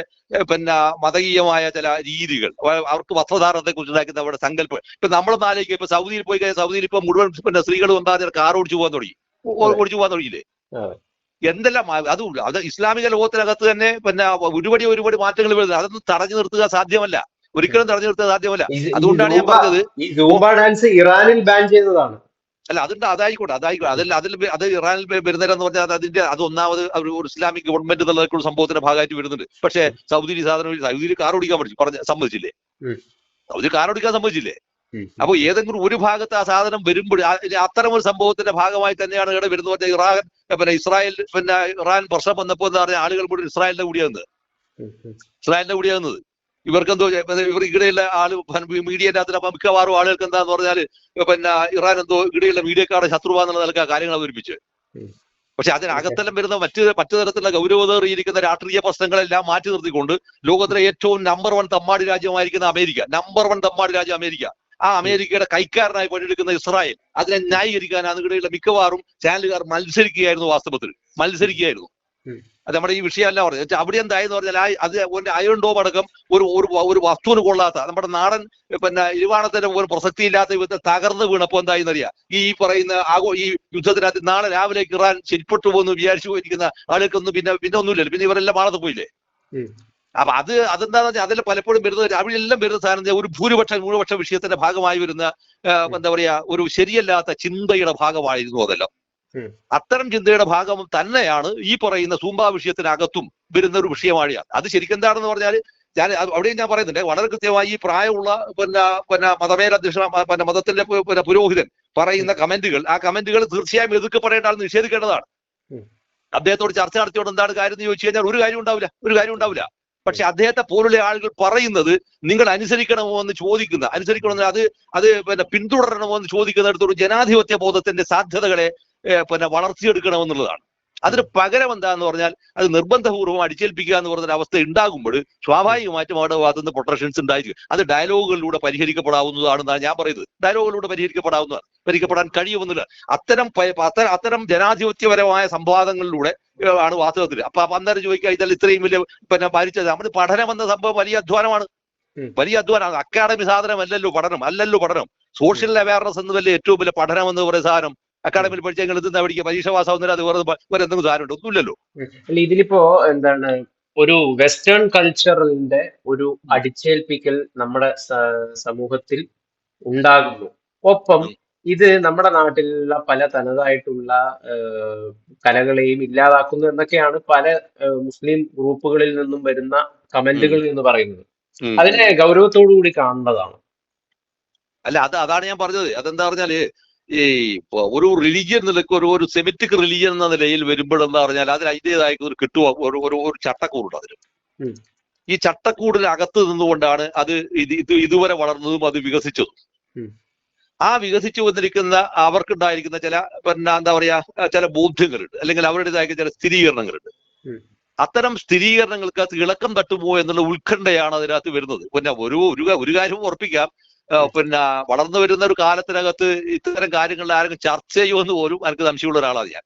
പിന്നെ മതകീയമായ ചില രീതികൾ അവർക്ക് വസ്ത്രധാരണത്തെ കുറിച്ച് ഉണ്ടാക്കുന്ന അവരുടെ സങ്കല്പം ഇപ്പൊ നമ്മളൊന്ന് ആലോചിക്കുക ഇപ്പൊ സൗദിയിൽ പോയി കഴിഞ്ഞാൽ സൗദിയിൽ ഇപ്പൊ മുഴുവൻ പിന്നെ സ്ത്രീകൾ വന്നാൽ കാർ ഓടിച്ചു പോകാൻ തുടങ്ങി. ഓടിച്ചു പോകാൻ തുടങ്ങിയില്ലേ? എന്തെല്ലാം അതും അത് ഇസ്ലാമിക ലോകത്തിനകത്ത് തന്നെ പിന്നെ ഒരുപടി ഒരുപടി മാറ്റങ്ങൾ വരുന്നത്. അതൊന്നും തടഞ്ഞു നിർത്തുക സാധ്യമല്ല. ഒരിക്കലും തടഞ്ഞു നിർത്തുക സാധ്യമല്ല. അതുകൊണ്ടാണ് ഞാൻ പറഞ്ഞത് ഈ ഡാൻസ് ഇറാനിൽ ബാൻ ചെയ്തതാണ്. അല്ല അതുണ്ട് അതായിക്കോട്ടെ അതായിക്കോട്ടെ. അതിൽ അതിൽ അത് ഇറാനിൽ വരുന്നതെന്ന് പറഞ്ഞാൽ അത് അതിന്റെ അത് ഒന്നാമത് ഒരു ഇസ്ലാമിക് ഗവൺമെന്റ് എന്നുള്ള സംഭവത്തിന്റെ ഭാഗമായിട്ട് വരുന്നുണ്ട്. പക്ഷെ സൗദിയിൽ സാധാരണ സാധനം സൗദിയിൽ കാർ ഓടിക്കാൻ പഠിച്ചു പറഞ്ഞ സമ്മതിച്ചില്ലേ? സൗദി കാർ ഓടിക്കാൻ സമ്മതിച്ചില്ലേ. അപ്പൊ ഏതെങ്കിലും ഒരു ഭാഗത്ത് ആ സാധനം വരുമ്പോൾ അത്തരം ഒരു സംഭവത്തിന്റെ ഭാഗമായി തന്നെയാണ് ഇവിടെ വരുന്നത്. പറഞ്ഞാൽ ഇറാൻ പിന്നെ ഇസ്രായേൽ പിന്നെ ഇറാൻ പ്രശ്നം വന്നപ്പോൾ എന്ന് പറഞ്ഞ ആളുകൾ കൂടി ഇസ്രായേലിന്റെ കൂടിയാകുന്നത്. ഇസ്രായേലിന്റെ കൂടിയാകുന്നത് ഇവർക്കെന്തോ എന്തോ ഇവർ ഇവിടെയുള്ള ആൾ മീഡിയന്റെ അകത്ത് അപ്പൊ മിക്കവാറും ആളുകൾക്ക് എന്താന്ന് പറഞ്ഞാൽ പിന്നെ ഇറാൻ എന്തോ ഇവിടെയുള്ള മീഡിയക്കാരുടെ ശത്രുവാന്നുള്ള നിലയ്ക്ക് കാര്യങ്ങൾ അവതരിപ്പിച്ച്. പക്ഷെ അതിനകത്തെല്ലാം വരുന്ന മറ്റ് മറ്റു തരത്തിലുള്ള ഗൗരവതേറിയിരിക്കുന്ന രാഷ്ട്രീയ പ്രശ്നങ്ങളെല്ലാം മാറ്റി നിർത്തിക്കൊണ്ട് ലോകത്തിലെ ഏറ്റവും നമ്പർ വൺ തമ്മാടി രാജ്യമായിരിക്കുന്ന അമേരിക്ക നമ്പർ വൺ തമ്മാടി രാജ്യം അമേരിക്ക. ആ അമേരിക്കയുടെ കൈക്കാരനായി പണിയെടുക്കുന്ന ഇസ്രായേൽ അതിനെ ന്യായീകരിക്കാൻ അതിനിടയിലുള്ള മിക്കവാറും ചാനലുകാർ മത്സരിക്കുകയായിരുന്നു വാസ്തവത്തിൽ. മത്സരിക്കുകയായിരുന്നു. അത് നമ്മുടെ ഈ വിഷയമല്ല പറഞ്ഞത്. അവിടെ എന്തായെന്ന് പറഞ്ഞാൽ ആ അത് ഒരു അയൺ ഡോം അടക്കം ഒരു ഒരു ഒരു വസ്തുവിന് കൊള്ളാത്ത നമ്മുടെ നാടൻ പിന്നെ ഇരുവാണത്തിന്റെ പോലും പ്രസക്തി ഇല്ലാത്ത വിധത്തിൽ തകർന്നു വീണപ്പോ എന്തായെന്നറിയാം? ഈ പറയുന്ന ആഗോ ഈ യുദ്ധത്തിനകത്ത് നാളെ രാവിലെ ഇറാൻ ശരിപ്പെട്ടു പോകുന്നു വിചാരിച്ചു പോയിരിക്കുന്ന ആളുകൾക്കൊന്നും പിന്നെ പിന്നെ ഒന്നുമില്ലല്ലോ. പിന്നെ ഇവരെല്ലാം മാറത്ത് പോയില്ലേ. അപ്പൊ അത് അതെന്താന്ന് വെച്ചാൽ അതിൽ പലപ്പോഴും വരുന്ന അവിടെയെല്ലാം വരുന്ന സാധനം ഒരു ഭൂരിപക്ഷം ന്യൂനപക്ഷ വിഷയത്തിന്റെ ഭാഗമായി വരുന്ന എന്താ പറയാ ഒരു ശരിയല്ലാത്ത ചിന്തയുടെ ഭാഗമായിരുന്നു അതെല്ലാം. അത്തരം ചിന്തയുടെ ഭാഗം തന്നെയാണ് ഈ പറയുന്ന സൂമ്പാ വിഷയത്തിനകത്തും വരുന്ന ഒരു വിഷയമാണ് അത് ശരിക്കും എന്താണെന്ന് പറഞ്ഞാൽ ഞാൻ അവിടെയും ഞാൻ പറയുന്നുണ്ട്. വളരെ കൃത്യമായി ഈ പ്രായമുള്ള പിന്നെ പിന്നെ മതമേലധ്യക്ഷ പിന്നെ മതത്തിന്റെ പിന്നെ പുരോഹിതൻ പറയുന്ന കമന്റുകൾ ആ കമന്റുകൾ തീർച്ചയായും എതിർക്കപ്പെടേണ്ട ആൾ നിഷേധിക്കേണ്ടതാണ്. അദ്ദേഹത്തോട് ചർച്ച നടത്തിയോണ്ട് എന്താണ് കാര്യം എന്ന് ചോദിച്ചു കഴിഞ്ഞാൽ ഒരു കാര്യം ഉണ്ടാവില്ല. ഒരു കാര്യം ഉണ്ടാവില്ല. പക്ഷെ അദ്ദേഹത്തെ പോലുള്ള ആളുകൾ പറയുന്നത് നിങ്ങൾ അനുസരിക്കണമോ എന്ന് ചോദിക്കുന്ന അനുസരിക്കണമെന്ന് അത് അത് പിന്നെ പിന്തുടരണമോ എന്ന് ചോദിക്കുന്നിടത്ത് ഒരു ജനാധിപത്യ ബോധത്തിന്റെ സാധ്യതകളെ പിന്നെ വളർത്തിയെടുക്കണമെന്നുള്ളതാണ്. അതിന് പകരം എന്താന്ന് പറഞ്ഞാൽ അത് നിർബന്ധപൂർവം അടിച്ചേൽപ്പിക്കുക എന്ന് പറഞ്ഞ അവസ്ഥ ഉണ്ടാകുമ്പോൾ സ്വാഭാവികമായിട്ടും അവിടെ ഭാഗത്തുനിന്ന് പ്രൊട്ടക്ഷൻസ് ഉണ്ടായിരിക്കും. അത് ഡയലോഗുകളിലൂടെ പരിഹരിക്കപ്പെടാവുന്നതാണെന്നാണ് ഞാൻ പറയുന്നത്. ഡയലോഗുകളിലൂടെ പരിഹരിക്കപ്പെടാവുന്നതാണ്. പരിഹരിക്കപ്പെടാൻ കഴിയുമെന്നില്ല. അത്തരം അത്തരം അത്തരം ജനാധിപത്യപരമായ സംവാദങ്ങളിലൂടെ ആണ് വാസ്തവത്തിൽ. അപ്പൊ അന്നേരം ചോദിക്കുക ഇതിൽ ഇത്രയും വലിയ പിന്നെ ഭരിച്ചത്? നമ്മൾ പഠനം എന്ന സംഭവം വലിയ അധ്വാനമാണ്. വലിയ അധ്വാനമാണ് അക്കാഡമി സാധനം അല്ലല്ലോ പഠനം. അല്ലല്ലോ പഠനം. സോഷ്യൽ അവയർനെസ് എന്നതല്ലേ ഏറ്റവും വലിയ പഠനം എന്ന് പറയുന്ന സാധനം. അക്കാഡമിയിൽ പഠിച്ച നിങ്ങൾ എന്താ പഠിക്കുക? പരീക്ഷ പാസ്സാവുന്നതിന് അത് വേറെ വേറെ എന്തെങ്കിലും സാധനമുണ്ട് ഒന്നുമില്ലല്ലോ. അല്ല ഇതിലിപ്പോ എന്താണ് ഒരു വെസ്റ്റേൺ കൾച്ചറിന്റെ ഒരു അടിച്ചേൽപ്പിക്കൽ നമ്മുടെ സമൂഹത്തിൽ ഉണ്ടാകുന്നു. ഒപ്പം ഇത് നമ്മുടെ നാട്ടിലുള്ള പല തനതായിട്ടുള്ള കലകളെയും ഇല്ലാതാക്കുന്നു എന്നൊക്കെയാണ് പല മുസ്ലിം ഗ്രൂപ്പുകളിൽ നിന്നും വരുന്ന കമന്റുകൾ എന്ന് പറയുന്നത്. അതിനെ ഗൗരവത്തോടു കൂടി കാണേണ്ടതാണ് അല്ല അത് അതാണ് ഞാൻ പറഞ്ഞത്. അതെന്താ പറഞ്ഞാൽ ഈ ഒരു റിലീജിയൻ നിലയ്ക്ക് ഒരു ഒരു സെമിറ്റിക് റിലീജിയൻ എന്ന നിലയിൽ വരുമ്പോഴെന്ന് പറഞ്ഞാൽ അതിന് അതിന്റെതായ ഒരു കിട്ടുക ഒരു ഒരു ഒരു ചട്ടക്കൂടുണ്ട് അതിന്. ഈ ചട്ടക്കൂടിനകത്ത് നിന്നുകൊണ്ടാണ് അത് ഇത് ഇത് ഇതുവരെ വളർന്നതും അത് വികസിച്ചതും. ആ വികസിച്ചു വന്നിരിക്കുന്ന അവർക്കുണ്ടായിരിക്കുന്ന ചില പിന്നെ എന്താ പറയാ ചില ബോധ്യങ്ങളുണ്ട്. അല്ലെങ്കിൽ അവരുടേതായ ചില സ്ഥിരീകരണങ്ങളുണ്ട്. അത്തരം സ്ഥിരീകരണങ്ങൾക്ക് ഇളക്കം തട്ടുമോ എന്നുള്ള ഉത്കണ്ഠയാണ് അതിനകത്ത് വരുന്നത്. പിന്നെ ഒരു ഒരു ഒരു കാര്യവും ഉറപ്പിക്കാം. പിന്നെ വളർന്നു വരുന്ന ഒരു കാലത്തിനകത്ത് ഇത്തരം കാര്യങ്ങളിൽ ആരെങ്കിലും ചർച്ച ചെയ്യുമെന്ന് പോലും എനിക്ക് സംശയമുള്ള ഒരാളാണ് ഞാൻ.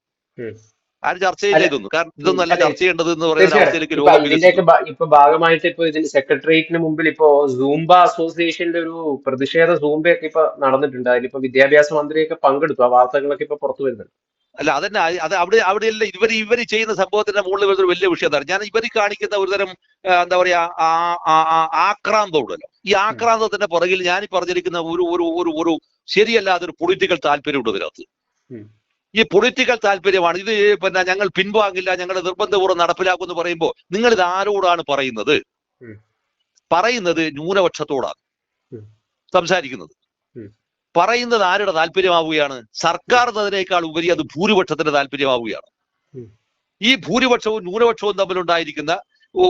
ആരും ചർച്ച ചെയ്തിരുന്നു കാരണം ഇതൊന്നും അല്ല ചർച്ച ചെയ്യേണ്ടത് എന്ന് പറയുന്ന അവസ്ഥയിലേക്ക് ഇപ്പൊ ഭാഗമായിട്ട് ഇപ്പൊ ഇതിന്റെ സെക്രട്ടേറിയറ്റിന് മുമ്പിൽ ഇപ്പോ സൂംബ അസോസിയേഷന്റെ ഒരു പ്രതിഷേധ സൂംബയൊക്കെ ഇപ്പൊ നടന്നിട്ടുണ്ട്. അതിലിപ്പോ വിദ്യാഭ്യാസ മന്ത്രിയൊക്കെ പങ്കെടുത്തു. ആ വാർത്തകളൊക്കെ ഇപ്പൊ പുറത്തു വരുന്നുണ്ട്. അല്ല അതന്നെ അത് അവിടെ അവിടെയല്ല ഇവർ ഇവർ ചെയ്യുന്ന സംഭവത്തിന്റെ മുകളിൽ വരുന്ന വലിയ വിഷയം എന്താണ് ഞാൻ ഇവർ കാണിക്കുന്ന ഒരുതരം എന്താ പറയാ ആ ആ- ആ- ആക്രാന്തം ഉണ്ടല്ലോ ഈ ആക്രാന്തത്തിന്റെ പുറകിൽ ഞാൻ ഈ പറഞ്ഞിരിക്കുന്ന ഒരു ഒരു ഒരു ഒരു ശരിയല്ലാതെ ഒരു പൊളിറ്റിക്കൽ താല്പര്യമുണ്ട് ഇതിനകത്ത്? ഈ പൊളിറ്റിക്കൽ താല്പര്യമാണ്. ഇത് പിന്നെ ഞങ്ങൾ പിൻവാങ്ങില്ല ഞങ്ങൾ നിർബന്ധപൂർവം നടപ്പിലാക്കും എന്ന് പറയുമ്പോൾ നിങ്ങൾ ഇത് ആരോടാണ് പറയുന്നത്. പറയുന്നത് ന്യൂനപക്ഷത്തോടാണ്. സംസാരിക്കുന്നത്. പറയുന്നത് ആരുടെ താല്പര്യമാവുകയാണ്? സർക്കാർ എന്നതിനേക്കാൾ ഉപരി അത് ഭൂരിപക്ഷത്തിന്റെ താല്പര്യമാവുകയാണ്. ഈ ഭൂരിപക്ഷവും ന്യൂനപക്ഷവും തമ്മിലുണ്ടായിരിക്കുന്ന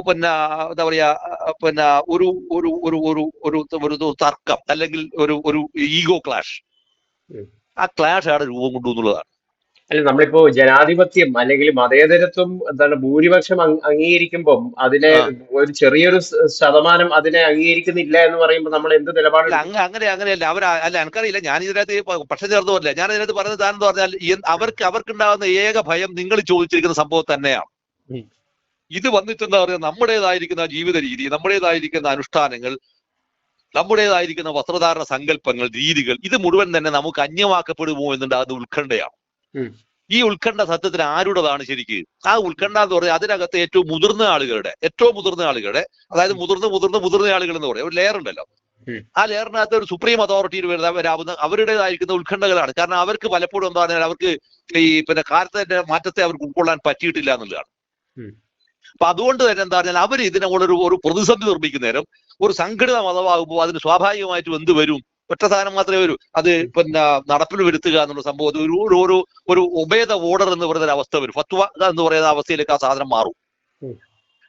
പിന്നെ എന്താ പറയാ പിന്നെ ഒരു ഒരു ഒരു ഒരു ഒരു ഒരു തർക്കം അല്ലെങ്കിൽ ഒരു ഒരു ഈഗോ ക്ലാഷ്. ആ ക്ലാഷ് ആണ് രൂപം കൊണ്ടു എന്നുള്ളതാണ് അല്ല നമ്മളിപ്പോ ജനാധിപത്യം അല്ലെങ്കിൽ മതേതരത്വം എന്താണ് ഭൂരിപക്ഷം അംഗീകരിക്കുമ്പോൾ അംഗീകരിക്കുമ്പം അതിനെ ഒരു ചെറിയൊരു ശതമാനം അതിനെ അംഗീകരിക്കുന്നില്ല എന്ന് പറയുമ്പോൾ നമ്മൾ എന്ത് നിലപാട് അങ്ങ അങ്ങനെ അങ്ങനെയല്ല. അവർ അല്ല എനിക്കറിയില്ല. ഞാൻ ഇതിനകത്ത് പക്ഷെ ചേർന്ന് പോലില്ല ഞാൻ ഇതിനകത്ത് പറഞ്ഞത് താനെന്ന് പറഞ്ഞാൽ അവർക്ക് അവർക്കുണ്ടാകുന്ന ഏക ഭയം നിങ്ങൾ ചോദിച്ചിരിക്കുന്ന സംഭവം തന്നെയാണ്. ഇത് വന്നിട്ട് എന്താ പറയുക? നമ്മുടേതായിരിക്കുന്ന ജീവിത രീതി നമ്മുടേതായിരിക്കുന്ന അനുഷ്ഠാനങ്ങൾ നമ്മുടേതായിരിക്കുന്ന വസ്ത്രധാരണ സങ്കല്പങ്ങൾ രീതികൾ ഇത് മുഴുവൻ തന്നെ നമുക്ക് അന്യമാക്കപ്പെടുമോ എന്നുണ്ടാകുന്ന ഉത്കണ്ഠയാണ്. ഈ ഉത്കണ്ഠ സത്യത്തിന് ആരുടേതാണ് ശരിക്ക്? ആ ഉത്കണ്ഠ എന്ന് പറഞ്ഞാൽ അതിനകത്ത് ഏറ്റവും മുതിർന്ന ആളുകളുടെ ഏറ്റവും മുതിർന്ന ആളുകളുടെ അതായത് മുതിർന്ന മുതിർന്ന മുതിർന്ന ആളുകൾ എന്ന് പറയാം. ഒരു ലെയർ ഉണ്ടല്ലോ. ആ ലെയറിനകത്ത് ഒരു സുപ്രീം അതോറിറ്റിയിൽ വരുന്ന വരാവുന്ന അവരുടേതായിരിക്കുന്ന ഉത്കണ്ഠകളാണ്. കാരണം അവർക്ക് പലപ്പോഴും എന്താ പറഞ്ഞാൽ അവർക്ക് ഈ പിന്നെ കാലത്തിന്റെ മാറ്റത്തെ അവർക്ക് ഉൾക്കൊള്ളാൻ പറ്റിയിട്ടില്ല എന്നുള്ളതാണ്. അപ്പൊ അതുകൊണ്ട് തന്നെ എന്താ പറഞ്ഞാൽ അവർ ഇതിനെ ഒരു പ്രതിസന്ധി നിർമ്മിക്കുന്നേരം ഒരു സംഘടിത മതമാകുമ്പോൾ അതിന് സ്വാഭാവികമായിട്ടും എന്ത് വരും? ഒറ്റ സാധനം മാത്രമേ വരൂ. അത് പിന്നെ നടപ്പിൽ വരുത്തുക എന്നുള്ള സംഭവം. അത് ഒരു ഒരു ഒരു ഉപേദ ഓർഡർ എന്ന് പറയുന്ന അവസ്ഥ വരും. ഫത്വ എന്ന് പറയുന്ന അവസ്ഥയിലേക്ക് ആ സാധനം മാറും.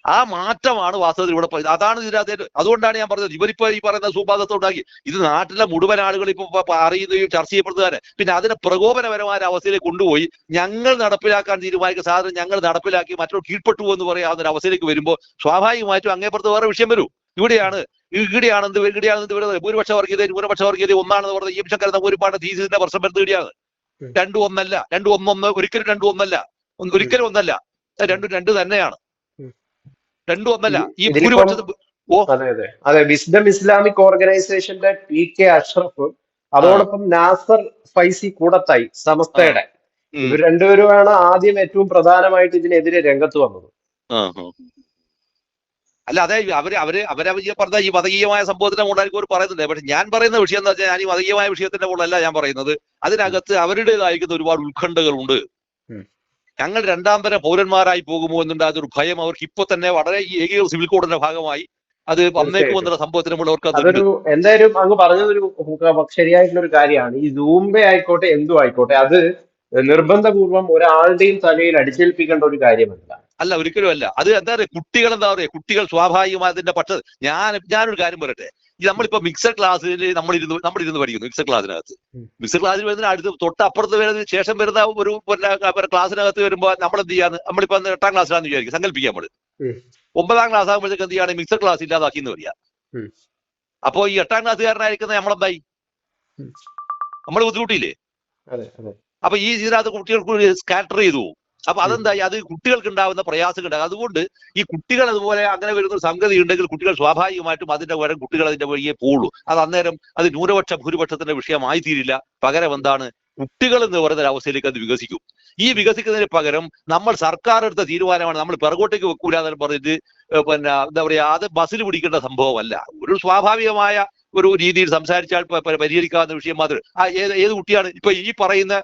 ആ മാറ്റമാണ് വാസ്തവത്തിൽ ഇവിടെ അതാണ് ഇതിനകത്ത് അതുകൊണ്ടാണ് ഞാൻ പറഞ്ഞത്. ഇവരിപ്പോ ഈ പറയുന്ന സുബാധത്വം ഉണ്ടാക്കി. ഇത് നാട്ടിലെ മുഴുവൻ ആളുകൾ ഇപ്പൊ അറിയുകയും ചർച്ച ചെയ്യപ്പെടുന്നതാണ്. പിന്നെ അതിനെ പ്രകോപനപരമായ അവസ്ഥയിലേക്ക് കൊണ്ടുപോയി ഞങ്ങൾ നടപ്പിലാക്കാൻ തീരുമാനിക്കുന്ന സാധനം ഞങ്ങൾ നടപ്പിലാക്കി മറ്റൊരു കീഴ്പ്പെട്ടു എന്ന് പറയാവുന്ന ഒരു അവസ്ഥയിലേക്ക് വരുമ്പോൾ സ്വാഭാവികമായിട്ടും അങ്ങേപ്പുറത്ത് വേറെ വിഷയം വരും. ഇവിടെയാണ് ഇവിടെയാണ് എന്ത് വരുന്നത് ഭൂരിപക്ഷ വർഗീയത ന്യൂനപക്ഷ വർഗീയത ഒന്നാണെന്ന് പറഞ്ഞ ഈ ശങ്കരൻ ഒരുപാട് തീസിന്റെ വർഷം വരുന്നത് ഇവിടെയാണ് ഉം. രണ്ടും ഒന്നല്ല. രണ്ടും ഒന്നൊന്ന് ഒരിക്കലും രണ്ടും ഒന്നല്ല. ഒന്ന് ഒരിക്കലും ഒന്നല്ല. രണ്ടും രണ്ട് തന്നെയാണ്. രണ്ടു ഒന്നല്ല. ഈ ഭൂരിപക്ഷ ഓ? അതെ അതെ. അതെ വിസ്ഡം ഇസ്ലാമിക് ഓർഗനൈസേഷന്റെ പി കെ അഷ്റഫ് അതോടൊപ്പം നാസർ ഫൈസി കൂടത്തായി സമസ്തയുടെ. ഇവർ രണ്ടുപേരുമാണ് ആദ്യം ഏറ്റവും പ്രധാനമായിട്ട് ഇതിനെതിരെ രംഗത്ത് വന്നത്. അല്ല അതെ അവർ അവർ അവരെ ഈ പറഞ്ഞ ഈ മതകീയമായ സംഭവത്തിന്റെ മുകളിലായിരിക്കും അവർ പറയുന്നുണ്ട്. പക്ഷെ ഞാൻ പറയുന്ന വിഷയം എന്ന് വെച്ചാൽ ഞാൻ ഈ മതകീയമായ വിഷയത്തിന്റെ മുകളിലല്ല ഞാൻ പറയുന്നത്. അതിനകത്ത് അവരുടേതായിരിക്കുന്ന ഒരുപാട് ഉത്കണ്ഠകളുണ്ട്. ഞങ്ങൾ രണ്ടാം തരം പൗരന്മാരായി പോകുമോ എന്നുണ്ടാകുന്ന ഒരു ഭയം അവർക്ക് ഇപ്പൊ തന്നെ വളരെ ഏകീകൃത സിവിൽ കോഡിന്റെ ഭാഗമായി അത് വന്നേക്കും. എന്നുള്ള സംഭവത്തിന് മുകളിൽ അവർക്ക് അതൊരു എന്തായാലും അങ്ങ് പറഞ്ഞതൊരു ശരിയായിട്ടുള്ള ഒരു കാര്യമാണ്. ഈ സൂംബ ആയിക്കോട്ടെ എന്തു ആയിക്കോട്ടെ അത് നിർബന്ധപൂർവം ഒരാളുടെയും തലയിൽ അടിച്ചേൽപ്പിക്കേണ്ട ഒരു കാര്യമല്ല. അല്ല ഒരിക്കലും അല്ല. അത് എന്താ പറയുക? കുട്ടികൾ എന്താ പറയുക? കുട്ടികൾ സ്വാഭാവികമായി അതിന്റെ പക്ഷ ഞാൻ ഞാനൊരു കാര്യം പറയട്ടെ. ഈ നമ്മളിപ്പോ മിക്സഡ് ക്ലാസ്സിൽ നമ്മൾ ഇരുന്ന് നമ്മൾ ഇരുന്ന് പഠിക്കുന്നു മിക്സഡ് ക്ലാസ്സിനകത്ത്. മിക്സഡ് ക്ലാസ്സിൽ വരുന്ന അടുത്ത് തൊട്ടപ്പുറത്ത് വരുന്ന ശേഷം വരുന്ന ഒരു ക്ലാസ്സിനകത്ത് വരുമ്പോൾ നമ്മൾ എന്ത് ചെയ്യാന്ന് നമ്മളിപ്പോ എട്ടാം ക്ലാസ്സിലാന്ന് വിചാരിക്കും. സങ്കല്പിക്കാം നമ്മൾ. ഒമ്പതാം ക്ലാസ് ആകുമ്പോഴത്തേക്ക് എന്ത് ചെയ്യാണ്? മിക്സഡ് ക്ലാസ് ഇല്ലാതാക്കി എന്ന് പറയാ. അപ്പോ ഈ എട്ടാം ക്ലാസ്സുകാരനായിരിക്കുന്ന നമ്മളെന്തായി. നമ്മൾ ബുദ്ധിമുട്ടിയില്ലേ? അപ്പൊ ഈ ഇതിനകത്ത് കുട്ടികൾക്ക് സ്കാറ്റർ ചെയ്തു. പോകും അപ്പൊ അതെന്തായി? അത് കുട്ടികൾക്ക് ഉണ്ടാവുന്ന പ്രയാസങ്ങൾ ഉണ്ടാകും അതുകൊണ്ട് ഈ കുട്ടികൾ അതുപോലെ അങ്ങനെ വരുന്ന സംഗതി ഉണ്ടെങ്കിൽ കുട്ടികൾ സ്വാഭാവികമായിട്ടും അതിന്റെ വരം കുട്ടികൾ അതിന്റെ വഴിയെ പോളൂ അത് അന്നേരം അത് ന്യൂനപക്ഷ ഭൂരിപക്ഷത്തിന്റെ വിഷയമായി തീരില്ല പകരം എന്താണ്? കുട്ടികൾ എന്ന് പറയുന്ന അവസ്ഥയിലേക്ക് അത് വികസിക്കും. ഈ വികസിക്കുന്നതിന് പകരം നമ്മൾ സർക്കാർ എടുത്ത തീരുമാനമാണ്. നമ്മൾ പിറകോട്ടേക്ക് വെക്കൂല എന്ന് പറഞ്ഞിട്ട് പിന്നെ എന്താ പറയാ അത് ബസ്സിൽ പിടിക്കേണ്ട സംഭവമല്ല. ഒരു സ്വാഭാവികമായ ഒരു രീതിയിൽ സംസാരിച്ചാൽ പരിഹരിക്കാവുന്ന വിഷയം മാത്രം ആ ഏത് ഏത് കുട്ടിയാണ്? ഇപ്പൊ ഈ പറയുന്ന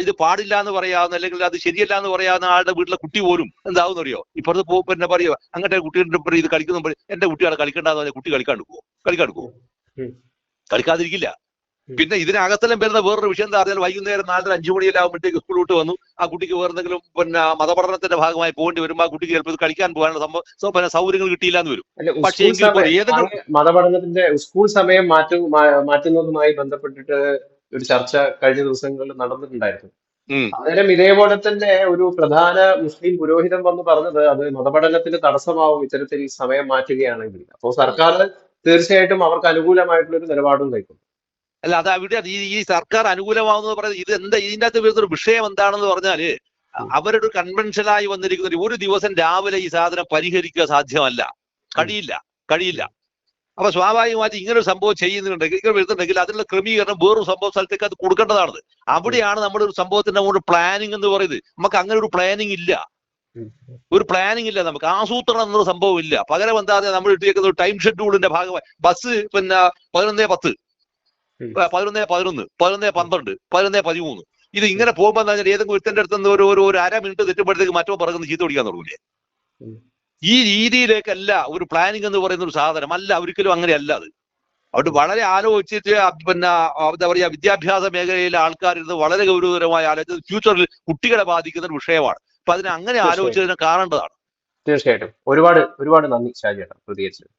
ഇത് പാടില്ല എന്ന് പറയാവുന്ന അല്ലെങ്കിൽ അത് ശരിയല്ല എന്ന് പറയാവുന്ന ആളുടെ വീട്ടിലെ കുട്ടി പോലും എന്താവും അറിയോ ഇപ്പുറത്ത് പോ പിന്നെ പറയുക അങ്ങനത്തെ കുട്ടികളുടെ ഇത് കളിക്കുന്ന എന്റെ കുട്ടികളെ കളിക്കണ്ടെന്ന് പറഞ്ഞാൽ കുട്ടി കളിക്കാണ്ട് പോകും കളിക്കാണ്ട് പോകും കളിക്കാതിരിക്കില്ല. പിന്നെ ഇതിനകത്തെല്ലാം വരുന്ന വേറൊരു വിഷയം എന്താ പറഞ്ഞാൽ വൈകുന്നേരം നാലര അഞ്ചു മണിയിലാകുമ്പോഴത്തേക്ക് സ്കൂൾ വിട്ട് വന്നു. ആ കുട്ടിക്ക് വേറെ എന്തെങ്കിലും പിന്നെ മതപഠനത്തിന്റെ ഭാഗമായി പോകേണ്ടി വരുമ്പോൾ ആ കുട്ടിക്ക് ചിലപ്പോൾ കളിക്കാൻ പോകാനുള്ള സംഭവം സൗകര്യങ്ങൾ കിട്ടിയില്ല എന്ന് വരും പക്ഷേ ഏതെങ്കിലും മതപഠനത്തിന്റെ സ്കൂൾ സമയം മാറ്റും മാറ്റുന്നതുമായി ബന്ധപ്പെട്ടിട്ട് ഒരു ചർച്ച കഴിഞ്ഞ ദിവസങ്ങളിൽ നടന്നിട്ടുണ്ടായിരുന്നു. അന്നേരം ഇതേപോലെ തന്നെ ഒരു പ്രധാന മുസ്ലിം പുരോഹിതൻ വന്ന് പറഞ്ഞത് അത് മതപഠനത്തിന് തടസ്സമാവും ഇത്തരത്തിൽ സമയം മാറ്റുകയാണെങ്കിൽ. അപ്പോൾ സർക്കാർ തീർച്ചയായിട്ടും അവർക്ക് അനുകൂലമായിട്ടുള്ള ഒരു നിലപാടും കൈക്കൊള്ളും അല്ല അത് അവിടെ ഈ ഈ സർക്കാർ അനുകൂലമാവുന്നത് പറയുന്നത് ഇത് എന്താ ഇതിന്റെ അകത്ത് വരുന്ന ഒരു വിഷയം എന്താണെന്ന് പറഞ്ഞാൽ അവരൊരു അവരുടെ കൺവെൻഷനായി വന്നിരിക്കുന്ന ഒരു- ദിവസം രാവിലെ ഈ സാധനം പരിഹരിക്കുക സാധ്യമല്ല. കഴിയില്ല കഴിയില്ല. അപ്പൊ സ്വാഭാവികമായിട്ട് ഇങ്ങനെ ഒരു സംഭവം ചെയ്യുന്നുണ്ടെങ്കിൽ ഇങ്ങനെ വരുന്നുണ്ടെങ്കിൽ അതിനുള്ള ക്രമീകരണം വേറൊരു സംഭവ സ്ഥലത്തേക്ക് അത് കൊടുക്കേണ്ടതാണ്. അവിടെയാണ് നമ്മുടെ ഒരു സംഭവത്തിന്റെ ഒരു പ്ലാനിങ് എന്ന് പറയുന്നത്. നമുക്ക് അങ്ങനെ ഒരു പ്ലാനിങ് ഇല്ല. ഒരു പ്ലാനിങ് ഇല്ല നമുക്ക്. ആസൂത്രണം എന്നൊരു സംഭവം ഇല്ല. പകരം എന്താ പറയുക നമ്മൾ ഇട്ടിരിക്കുന്ന ഒരു ടൈം ഷെഡ്യൂളിന്റെ ഭാഗമായി. ബസ് പിന്നെ പതിനൊന്നേ പത്ത്. പതിനൊന്നേ പതിനൊന്ന് പതിനൊന്ന് പന്ത്രണ്ട് പതിനൊന്ന് പതിമൂന്ന്. ഇത് ഇങ്ങനെ പോകുമ്പോൾ എന്താ ഏതെങ്കിലും ഒരുത്തന്റെ അടുത്ത് നിന്ന് ഒരു ഒരു അര മിനിറ്റ് തെറ്റുമ്പോഴത്തേക്ക് മറ്റോ പറഞ്ഞു ചീത്ത പിടിക്കാൻ തുടങ്ങില്ലേ ഈ രീതിയിലേക്കല്ല ഒരു പ്ലാനിങ് എന്ന് പറയുന്ന ഒരു സാധനം. അല്ല ഒരിക്കലും അങ്ങനെയല്ല അത്. അതുകൊണ്ട് വളരെ ആലോചിച്ചിട്ട് പിന്നെ എന്താ പറയാ വിദ്യാഭ്യാസ മേഖലയിലെ ആൾക്കാരിരുന്ന് വളരെ ഗൗരവകരമായ ആലോചിച്ചത് ഫ്യൂച്ചറിൽ കുട്ടികളെ ബാധിക്കുന്ന ഒരു വിഷയമാണ്. അപ്പൊ അതിനെ അങ്ങനെ. ആലോചിച്ചതിനെ കാണേണ്ടതാണ്. തീർച്ചയായിട്ടും. ഒരുപാട് ഒരുപാട് നന്ദി ഷാജിയേട്ടാ പ്രതികരിച്ചത്